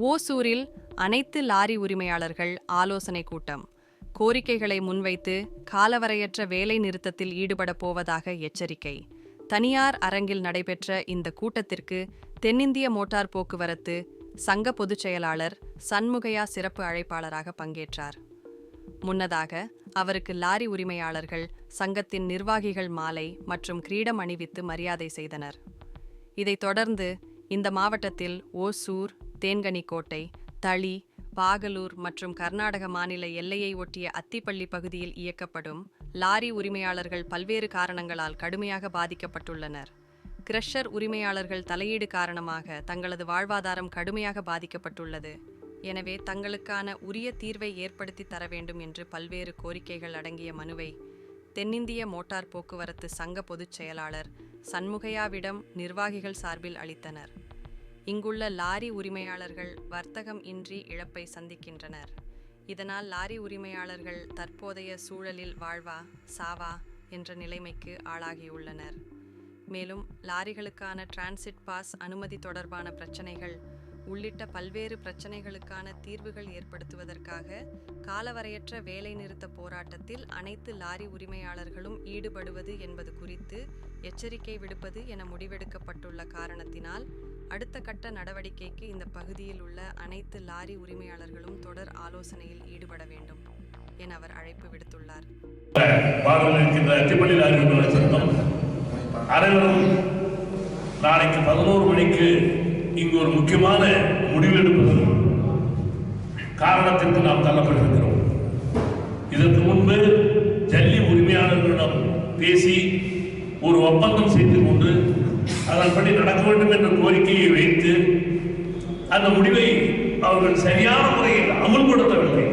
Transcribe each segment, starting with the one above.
ஓசூரில் அனைத்து லாரி உரிமையாளர்கள் ஆலோசனை கூட்டம். கோரிக்கைகளை முன்வைத்து காலவரையற்ற வேலை நிறுத்தத்தில் ஈடுபடப் போவதாக எச்சரிக்கை. தனியார் அரங்கில் நடைபெற்ற இந்த கூட்டத்திற்கு தென்னிந்திய மோட்டார் போக்குவரத்து சங்க பொதுச் செயலாளர் சண்முகையா சிறப்பு அழைப்பாளராக பங்கேற்றார். முன்னதாக அவருக்கு லாரி உரிமையாளர்கள் சங்கத்தின் நிர்வாகிகள் மாலை மற்றும் கிரீடம் அணிவித்து மரியாதை செய்தனர். இதைத் தொடர்ந்து இந்த மாவட்டத்தில் ஓசூர் தேன்கனிக்கோட்டை தளி பாகலூர் மற்றும் கர்நாடக மாநில எல்லையை ஒட்டிய அத்திப்பள்ளி பகுதியில் இயக்கப்படும் லாரி உரிமையாளர்கள் பல்வேறு காரணங்களால் கடுமையாக பாதிக்கப்பட்டுள்ளனர். கிரஷர் உரிமையாளர்கள் தலையீடு காரணமாக தங்களது வாழ்வாதாரம் கடுமையாக பாதிக்கப்பட்டுள்ளது. எனவே தங்களுக்கான உரிய தீர்வை ஏற்படுத்தி தர வேண்டும் என்று பல்வேறு கோரிக்கைகள் அடங்கிய மனுவை தென்னிந்திய மோட்டார் போக்குவரத்து சங்க பொதுச் செயலாளர் சண்முகையாவிடம் நிர்வாகிகள் சார்பில் அளித்தனர். இங்குள்ள லாரி உரிமையாளர்கள் வர்த்தகம் இன்றி இழப்பை சந்திக்கின்றனர். இதனால் லாரி உரிமையாளர்கள் தற்போதைய சூழலில் வாழ்வா சாவா என்ற நிலைமைக்கு ஆளாகியுள்ளனர். மேலும் லாரிகளுக்கான டிரான்சிட் பாஸ் அனுமதி தொடர்பான பிரச்சனைகள் உள்ளிட்ட பல்வேறு பிரச்சனைகளுக்கான தீர்வுகள் ஏற்படுத்துவதற்காக காலவரையற்ற வேலைநிறுத்த போராட்டத்தில் அனைத்து லாரி உரிமையாளர்களும் ஈடுபடுவது என்பது குறித்து எச்சரிக்கை விடுப்பது என முடிவெடுக்கப்பட்டுள்ள காரணத்தினால் அடுத்த கட்ட நடவடிக்கைக்கு இந்த பகுதியில் உள்ள அனைத்து லாரி உரிமையாளர்களும் தொடர் ஆலோசனையில் ஈடுபட வேண்டும் என அவர் அழைப்பு விடுத்துள்ளார். அனைவரும் நாளைக்கு பதினோரு மணிக்கு இங்கு ஒரு முக்கியமான முடிவு காரணத்திற்கு நாம் தள்ளப்பட்டிருக்கிறோம். இதற்கு முன்பு ஜல்லி உரிமையாளர்களிடம் பேசி ஒரு ஒப்பந்தம் செய்து கொண்டு அதன்படி நடக்க வேண்டும் என்ற கோரிக்கையை வைத்து அந்த முடிவை அவர்கள் சரியான முறையில் அமுல்படுத்தவில்லை.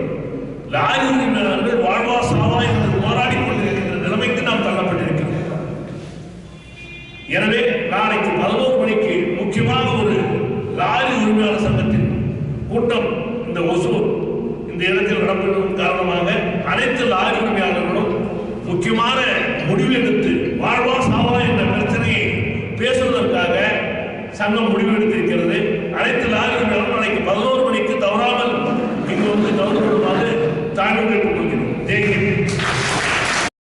லாரி உரிமையாளர்கள் வாழ்வா சாவா என்று போராடி கொண்டிருக்கின்ற நிலைமைக்கு நாம் தள்ளப்பட்டிருக்கிறோம். எனவே நாளைக்கு பதினோரு மணிக்கு முக்கியமாக ஒரு லாரி உரிமையாளர் சங்கத்தின் கூட்டம் இந்த ஒசூர் இந்த இடத்தில் நடப்பதன் காரணமாக அனைத்து லாரி உரிமையாளர்களும் முக்கியமான முடிவு எடுத்து வாழ்வா சாவா என்ற பிரச்சனையை பேசுவதற்காக சங்கம் முடிவு எடுத்திருக்கிறது அனைத்து லாரிகளும் நாளைக்கு பதினோரு மணிக்கு தவறாமல் இங்கு வந்து கலந்து தாங்கள் கேட்டுக்கொள்கிறோம். தேங்க்யூ.